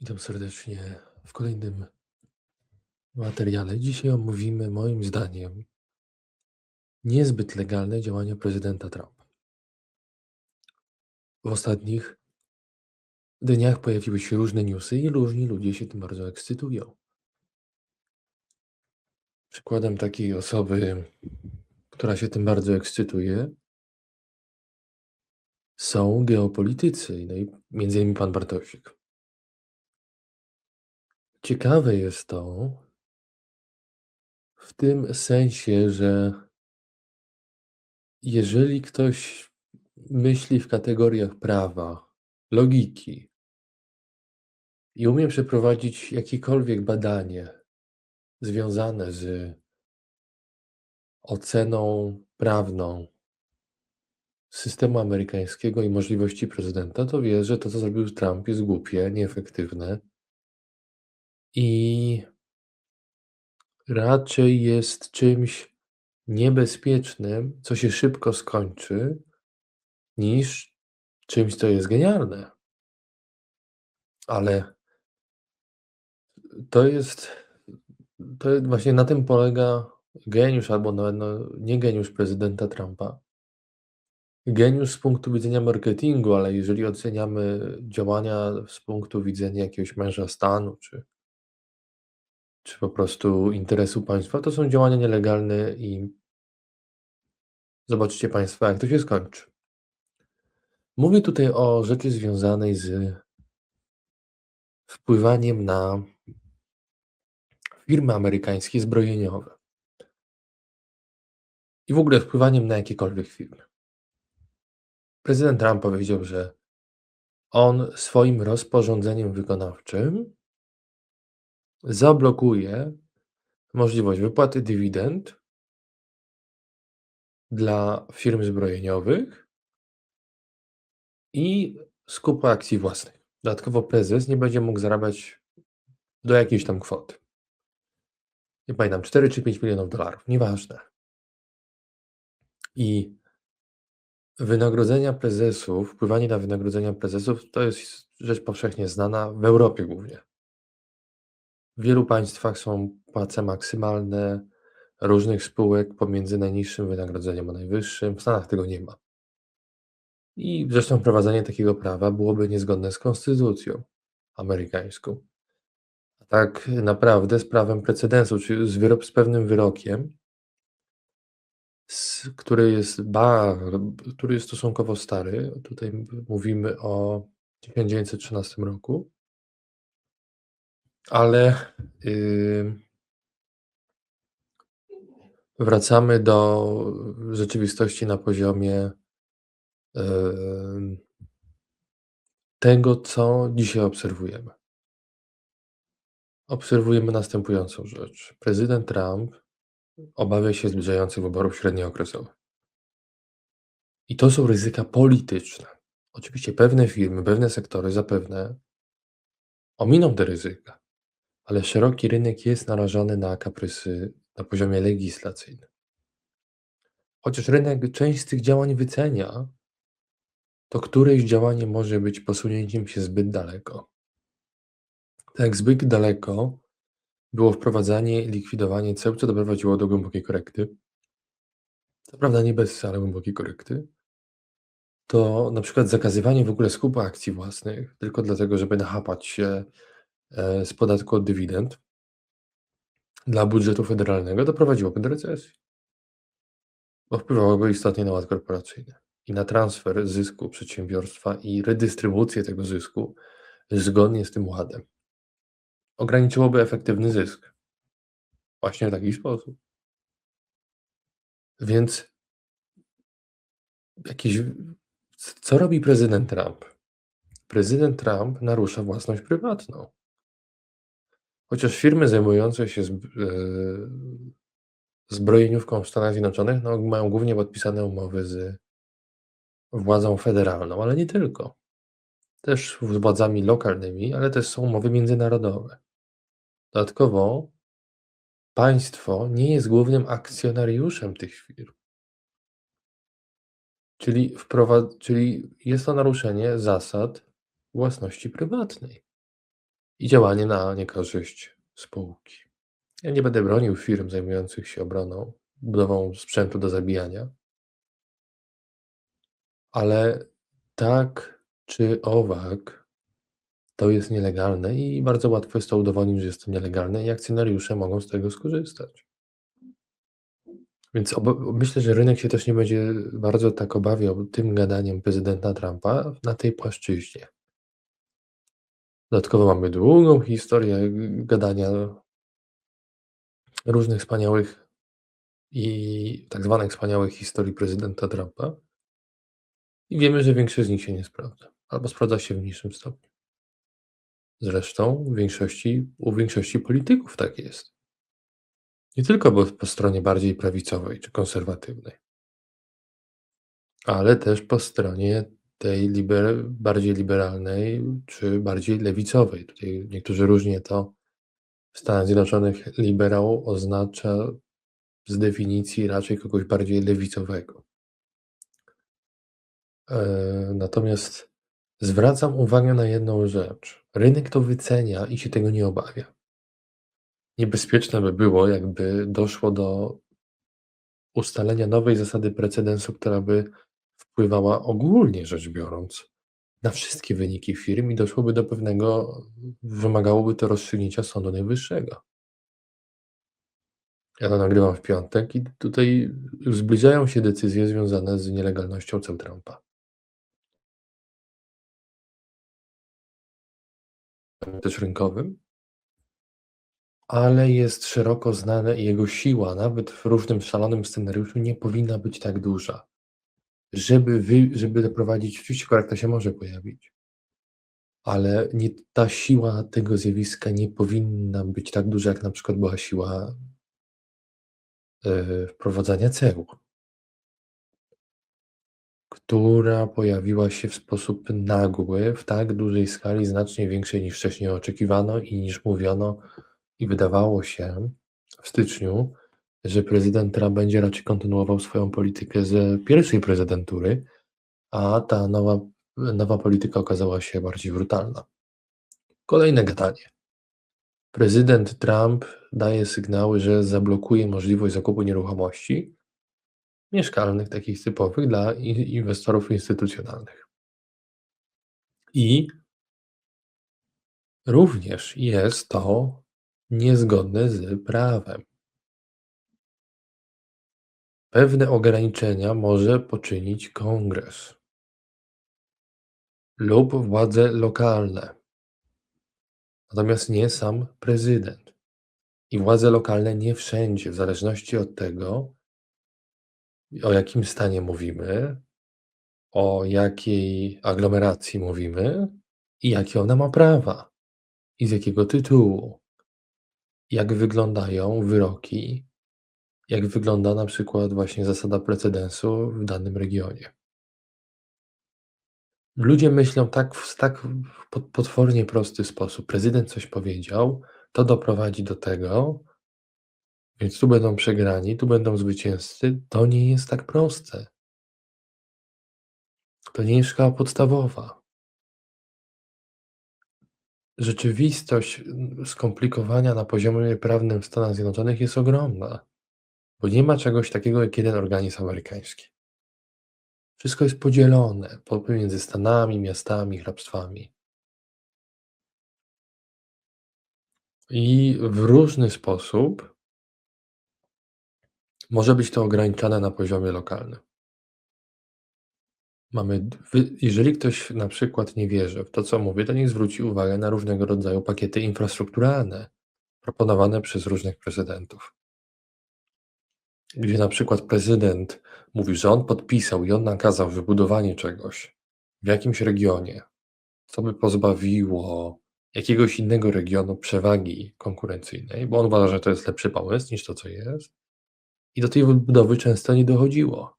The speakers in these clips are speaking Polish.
Witam serdecznie w kolejnym materiale. Dzisiaj omówimy, moim zdaniem, niezbyt legalne działania prezydenta Trumpa. W ostatnich dniach pojawiły się różne newsy i różni ludzie się tym bardzo ekscytują. Przykładem takiej osoby, która się tym bardzo ekscytuje, są geopolitycy, no i między innymi pan Bartosik. Ciekawe jest to w tym sensie, że jeżeli ktoś myśli w kategoriach prawa, logiki i umie przeprowadzić jakiekolwiek badanie związane z oceną prawną systemu amerykańskiego i możliwości prezydenta, to wie, że to, co zrobił Trump, jest głupie, nieefektywne i raczej jest czymś niebezpiecznym, co się szybko skończy, niż czymś, co jest genialne. Ale to jest, to jest właśnie na tym polega geniusz, albo nawet no, nie geniusz prezydenta Trumpa. Geniusz z punktu widzenia marketingu, ale jeżeli oceniamy działania z punktu widzenia jakiegoś męża stanu, czy, czy po prostu interesu państwa, to są działania nielegalne i zobaczycie Państwo, jak to się skończy. Mówię tutaj o rzeczy związanej z wpływaniem na firmy amerykańskie zbrojeniowe i w ogóle wpływaniem na jakiekolwiek firmy. Prezydent Trump powiedział, że on swoim rozporządzeniem wykonawczym zablokuje możliwość wypłaty dywidend dla firm zbrojeniowych i skupu akcji własnych. Dodatkowo prezes nie będzie mógł zarabiać do jakiejś tam kwoty. Nie pamiętam, 4 czy 5 milionów dolarów, nieważne. I wynagrodzenia prezesów, wpływanie na wynagrodzenia prezesów to jest rzecz powszechnie znana w Europie głównie. W wielu państwach są płace maksymalne różnych spółek pomiędzy najniższym wynagrodzeniem a najwyższym. W Stanach tego nie ma. I zresztą wprowadzenie takiego prawa byłoby niezgodne z konstytucją amerykańską. A tak naprawdę z prawem precedensu, czyli z, z pewnym wyrokiem, z, który, jest bar, który jest stosunkowo stary. Tutaj mówimy o 1913 roku. Ale yy, wracamy do rzeczywistości na poziomie yy, tego, co dzisiaj obserwujemy. Obserwujemy następującą rzecz. Prezydent Trump obawia się zbliżających wyborów średniookresowych. I to są ryzyka polityczne. Oczywiście pewne firmy, pewne sektory zapewne ominą te ryzyka, ale szeroki rynek jest narażony na kaprysy na poziomie legislacyjnym. Chociaż rynek część z tych działań wycenia, to któreś działanie może być posunięciem się zbyt daleko. Tak zbyt daleko było wprowadzanie i likwidowanie ceł, co doprowadziło do głębokiej korekty. Co prawda nie bez, ale głębokiej korekty. To na przykład zakazywanie w ogóle skupu akcji własnych, tylko dlatego, żeby nachapać się z podatku od dywidend dla budżetu federalnego, doprowadziłoby do recesji. Bo wpływałoby istotnie na ład korporacyjny i na transfer zysku przedsiębiorstwa i redystrybucję tego zysku zgodnie z tym ładem ograniczyłoby efektywny zysk. Właśnie w taki sposób. Więc jakiś, co robi prezydent Trump? Prezydent Trump narusza własność prywatną. Chociaż firmy zajmujące się zbrojeniówką w Stanach Zjednoczonych no, mają głównie podpisane umowy z władzą federalną, ale nie tylko. Też z władzami lokalnymi, ale też są umowy międzynarodowe. Dodatkowo państwo nie jest głównym akcjonariuszem tych firm. Czyli, czyli jest to naruszenie zasad własności prywatnej. I działanie na niekorzyść spółki. Ja nie będę bronił firm zajmujących się obroną, budową sprzętu do zabijania. Ale tak czy owak to jest nielegalne i bardzo łatwo jest to udowodnić, że jest to nielegalne i akcjonariusze mogą z tego skorzystać. Więc myślę, że rynek się też nie będzie bardzo tak obawiał tym gadaniem prezydenta Trumpa na tej płaszczyźnie. Dodatkowo mamy długą historię gadania różnych wspaniałych i tak zwanych wspaniałych historii prezydenta Trumpa. I wiemy, że większość z nich się nie sprawdza, albo sprawdza się w mniejszym stopniu. Zresztą w większości u większości polityków tak jest. Nie tylko bo po stronie bardziej prawicowej czy konserwatywnej. Ale też po stronie tej liber bardziej liberalnej czy bardziej lewicowej. Tutaj niektórzy różnie to w Stanach Zjednoczonych liberał oznacza z definicji raczej kogoś bardziej lewicowego. Eee, natomiast zwracam uwagę na jedną rzecz. Rynek to wycenia i się tego nie obawia. Niebezpieczne by było, jakby doszło do ustalenia nowej zasady precedensu, która by wpływała ogólnie rzecz biorąc na wszystkie wyniki firm i doszłoby do pewnego wymagałoby to rozstrzygnięcia Sądu Najwyższego. Ja to nagrywam w piątek i tutaj zbliżają się decyzje związane z nielegalnością ceł Trumpa. Też rynkowym. Ale jest szeroko znane i jego siła, nawet w różnym szalonym scenariuszu, nie powinna być tak duża. Żeby wy żeby doprowadzić oczywiście korekta się może pojawić. Ale nie ta siła tego zjawiska nie powinna być tak duża, jak na przykład była siła yy, wprowadzania ceł. Która pojawiła się w sposób nagły, w tak dużej skali, znacznie większej niż wcześniej oczekiwano i niż mówiono i wydawało się w styczniu, że prezydent Trump będzie raczej kontynuował swoją politykę z pierwszej prezydentury, a ta nowa nowa polityka okazała się bardziej brutalna. Kolejne gadanie. Prezydent Trump daje sygnały, że zablokuje możliwość zakupu nieruchomości mieszkalnych, takich typowych dla inwestorów instytucjonalnych. I również jest to niezgodne z prawem. Pewne ograniczenia może poczynić Kongres lub władze lokalne, natomiast nie sam prezydent. I władze lokalne nie wszędzie, w zależności od tego, o jakim stanie mówimy, o jakiej aglomeracji mówimy i jakie ona ma prawa i z jakiego tytułu, jak wyglądają wyroki, jak wygląda na przykład właśnie zasada precedensu w danym regionie. Ludzie myślą tak w tak potwornie prosty sposób. Prezydent coś powiedział, to doprowadzi do tego, więc tu będą przegrani, tu będą zwycięzcy. To nie jest tak proste. To nie jest szkoła podstawowa. Rzeczywistość skomplikowania na poziomie prawnym w Stanach Zjednoczonych jest ogromna, bo nie ma czegoś takiego jak jeden organizm amerykański. Wszystko jest podzielone pomiędzy stanami, miastami, hrabstwami. I w różny sposób może być to ograniczane na poziomie lokalnym. Mamy jeżeli ktoś na przykład nie wierzy w to, co mówię, to niech zwróci uwagę na różnego rodzaju pakiety infrastrukturalne proponowane przez różnych prezydentów. Gdzie na przykład prezydent mówi, że on podpisał i on nakazał wybudowanie czegoś w jakimś regionie, co by pozbawiło jakiegoś innego regionu przewagi konkurencyjnej, bo on uważa, że to jest lepszy pomysł niż to, co jest. I do tej budowy często nie dochodziło.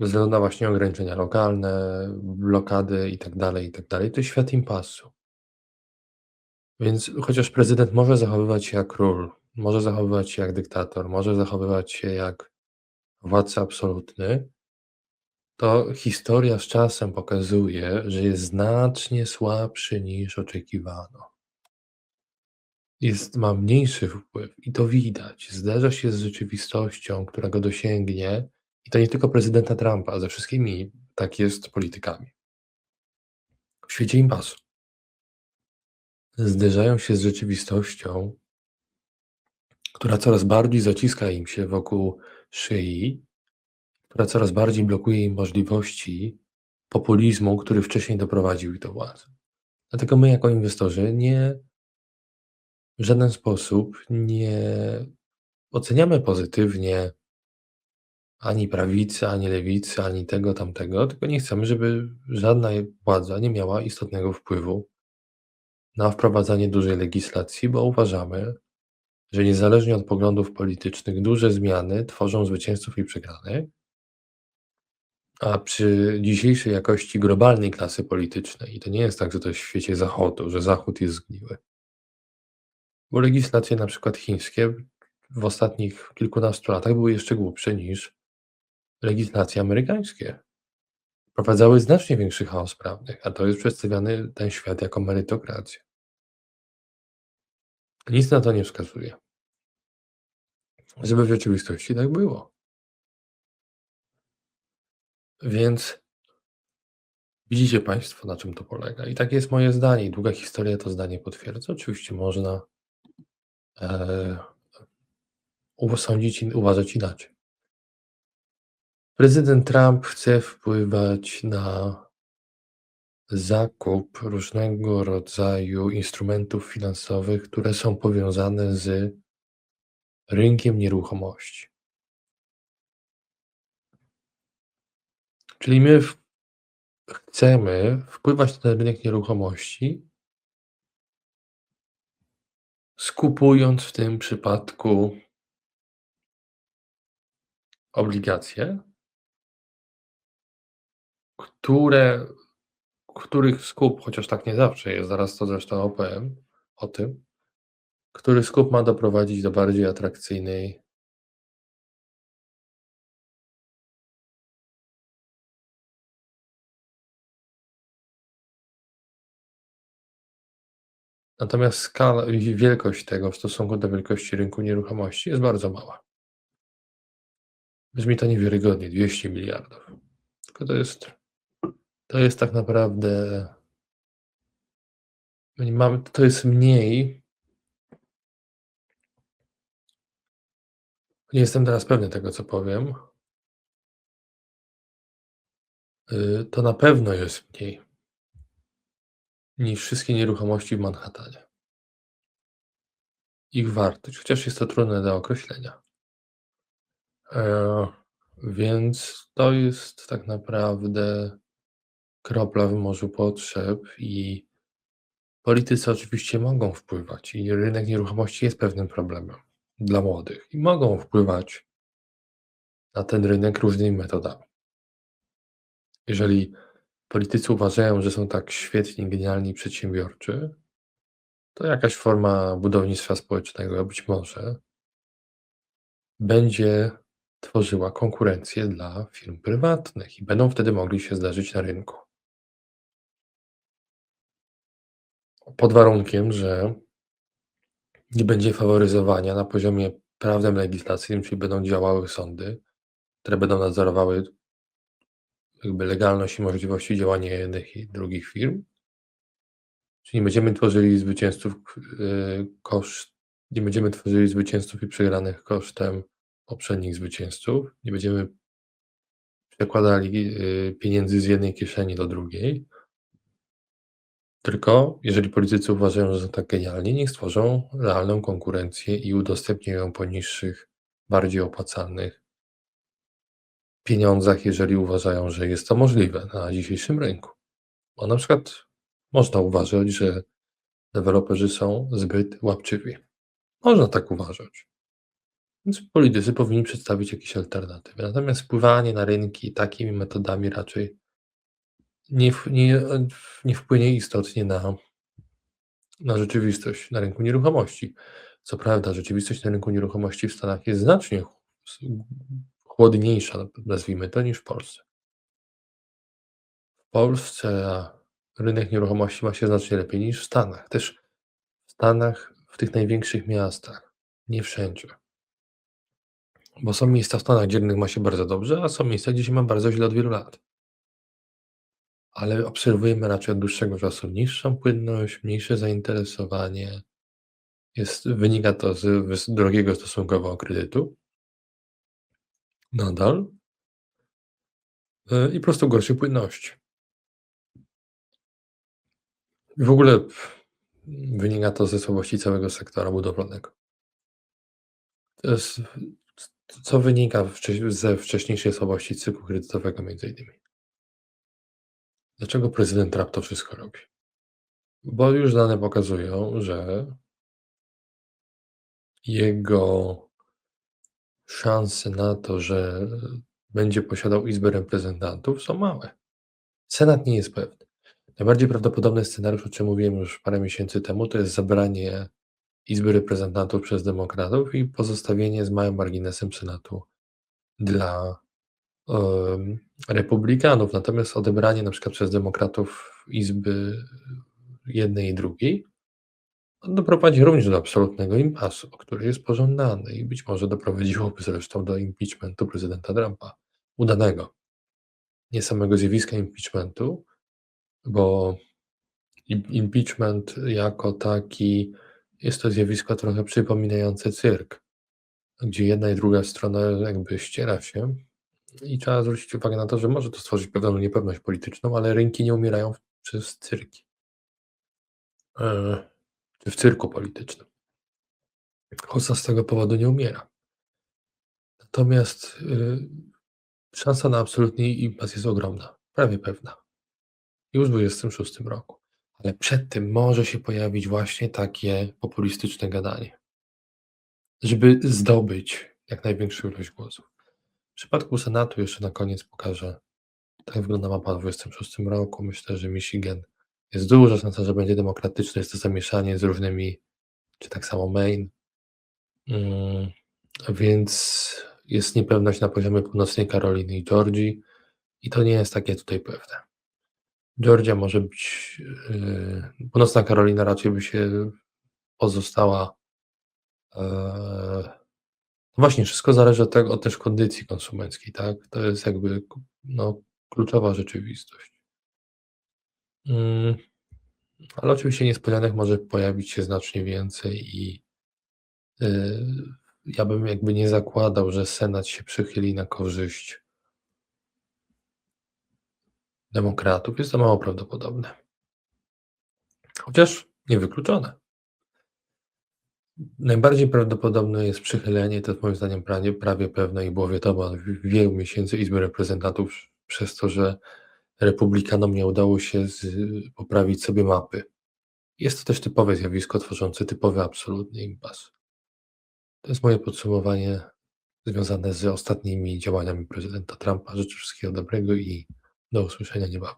Ze względu na właśnie ograniczenia lokalne, blokady i tak dalej, i tak. To jest świat impasu. Więc chociaż prezydent może zachowywać się jak król, może zachowywać się jak dyktator, może zachowywać się jak władca absolutny, to historia z czasem pokazuje, że jest znacznie słabszy niż oczekiwano. Jest ma mniejszy wpływ i to widać. Zderza się z rzeczywistością, która go dosięgnie i to nie tylko prezydenta Trumpa, ze wszystkimi tak jest politykami. W świecie impasu. Zderzają się z rzeczywistością, która coraz bardziej zaciska im się wokół szyi, która coraz bardziej blokuje im możliwości populizmu, który wcześniej doprowadził ich do władzy. Dlatego my jako inwestorzy nie w żaden sposób nie oceniamy pozytywnie ani prawicy, ani lewicy, ani tego, tamtego, tylko nie chcemy, żeby żadna władza nie miała istotnego wpływu na wprowadzanie dużej legislacji, bo uważamy, że niezależnie od poglądów politycznych duże zmiany tworzą zwycięzców i przegranych, a przy dzisiejszej jakości globalnej klasy politycznej, i to nie jest tak, że to jest w świecie Zachodu, że Zachód jest zgniły, bo legislacje na przykład chińskie w ostatnich kilkunastu latach były jeszcze głupsze niż legislacje amerykańskie. Wprowadzały znacznie większy chaos prawny, a to jest przedstawiany ten świat jako merytokracja. Nic na to nie wskazuje. Żeby w rzeczywistości tak było. Więc widzicie Państwo, na czym to polega. I takie jest moje zdanie. I długa historia to zdanie potwierdza. Oczywiście można e, usądzić i uważać inaczej. Prezydent Trump chce wpływać na zakup różnego rodzaju instrumentów finansowych, które są powiązane z rynkiem nieruchomości. Czyli my chcemy wpływać na ten rynek nieruchomości skupując w tym przypadku obligacje które których skup, chociaż tak nie zawsze jest, zaraz to zresztą opowiem o tym, który skup ma doprowadzić do bardziej atrakcyjnej Natomiast skala wielkość tego w stosunku do wielkości rynku nieruchomości jest bardzo mała. Brzmi to niewiarygodnie, 200 miliardów. Tylko to jest to jest tak naprawdę to jest mniej Nie jestem teraz pewny tego, co powiem. Y, to na pewno jest mniej niż wszystkie nieruchomości w Manhattanie. Ich wartość, chociaż jest to trudne do określenia. E, więc to jest tak naprawdę kropla w morzu potrzeb i politycy oczywiście mogą wpływać i rynek nieruchomości jest pewnym problemem dla młodych i mogą wpływać na ten rynek różnymi metodami. Jeżeli politycy uważają, że są tak świetni, genialni, przedsiębiorczy, to jakaś forma budownictwa społecznego być może będzie tworzyła konkurencję dla firm prywatnych i będą wtedy mogli się zdarzyć na rynku. Pod warunkiem, że nie będzie faworyzowania na poziomie prawnym legislacyjnym, czyli będą działały sądy, które będą nadzorowały jakby legalność i możliwości działania jednych i drugich firm. Czyli nie będziemy tworzyli zwycięzców yy, koszt, nie będziemy tworzyli zwycięzców i przegranych kosztem poprzednich zwycięzców. Nie będziemy przekładali yy, pieniędzy z jednej kieszeni do drugiej. Tylko jeżeli politycy uważają, że są tak genialni, niech stworzą realną konkurencję i udostępnią ją po niższych, bardziej opłacalnych pieniądzach, jeżeli uważają, że jest to możliwe na dzisiejszym rynku. Bo na przykład można uważać, że deweloperzy są zbyt łapczywi. Można tak uważać. Więc politycy powinni przedstawić jakieś alternatywy. Natomiast wpływanie na rynki takimi metodami raczej nie, nie, nie wpłynie istotnie na, na rzeczywistość na rynku nieruchomości. Co prawda, rzeczywistość na rynku nieruchomości w Stanach jest znacznie chłodniejsza, nazwijmy to, niż w Polsce. Polsce, a rynek nieruchomości ma się znacznie lepiej niż w Stanach. Też w Stanach, w tych największych miastach, nie wszędzie. Bo są miejsca w Stanach, gdzie rynek ma się bardzo dobrze, a są miejsca, gdzie się ma bardzo źle od wielu lat. Ale obserwujemy raczej od dłuższego czasu niższą płynność, mniejsze zainteresowanie. Jest wynika to z wys drogiego stosunkowo kredytu. Nadal. Yy, i po prostu gorszej płynności. I w ogóle wynika to ze słabości całego sektora budowlanego. Co wynika ze wcześniejszej słabości cyklu kredytowego między innymi. Dlaczego prezydent Trump to wszystko robi? Bo już dane pokazują, że jego szanse na to, że będzie posiadał Izbę Reprezentantów są małe. Senat nie jest pewny. Najbardziej prawdopodobny scenariusz, o czym mówiłem już parę miesięcy temu, to jest zabranie Izby Reprezentantów przez demokratów i pozostawienie z małym marginesem Senatu dla, republikanów. Natomiast odebranie na przykład przez demokratów Izby jednej i drugiej doprowadzi również do absolutnego impasu, który jest pożądany i być może doprowadziłoby zresztą do impeachmentu prezydenta Trumpa. Udanego. Nie samego zjawiska impeachmentu, bo im impeachment jako taki jest to zjawisko trochę przypominające cyrk, gdzie jedna i druga strona jakby ściera się i trzeba zwrócić uwagę na to, że może to stworzyć pewną niepewność polityczną, ale rynki nie umierają przez cyrki. Eee, w cyrku politycznym. Hussa z tego powodu nie umiera. Natomiast, yy, szansa na absolutny impas jest ogromna, prawie pewna. Już w 26 roku. Ale przed tym może się pojawić właśnie takie populistyczne gadanie. Żeby zdobyć jak największą ilość głosów. W przypadku Senatu jeszcze na koniec pokażę, tak wygląda mapa w 26 roku. Myślę, że Michigan jest duża szansa, że będzie demokratyczne. Jest to zamieszanie z różnymi czy tak samo Maine. Mm, więc jest niepewność na poziomie północnej Karoliny i Georgii i to nie jest takie tutaj pewne. Georgia może być, yy, północna Karolina raczej by się pozostała no właśnie wszystko zależy od tego od też kondycji konsumenckiej, tak. To jest jakby no, kluczowa rzeczywistość. Mm, ale oczywiście niespodzianek może pojawić się znacznie więcej i yy, ja bym jakby nie zakładał, że Senat się przychyli na korzyść demokratów. Jest to mało prawdopodobne. Chociaż niewykluczone. Najbardziej prawdopodobne jest przychylenie, to jest moim zdaniem prawie prawie pewne i było wiadomo od wielu miesięcy Izby Reprezentantów przez to, że republikanom nie udało się z poprawić sobie mapy. Jest to też typowe zjawisko tworzące typowy absolutny impas. To jest moje podsumowanie związane z ostatnimi działaniami prezydenta Trumpa. Życzę wszystkiego dobrego i do usłyszenia niebawem.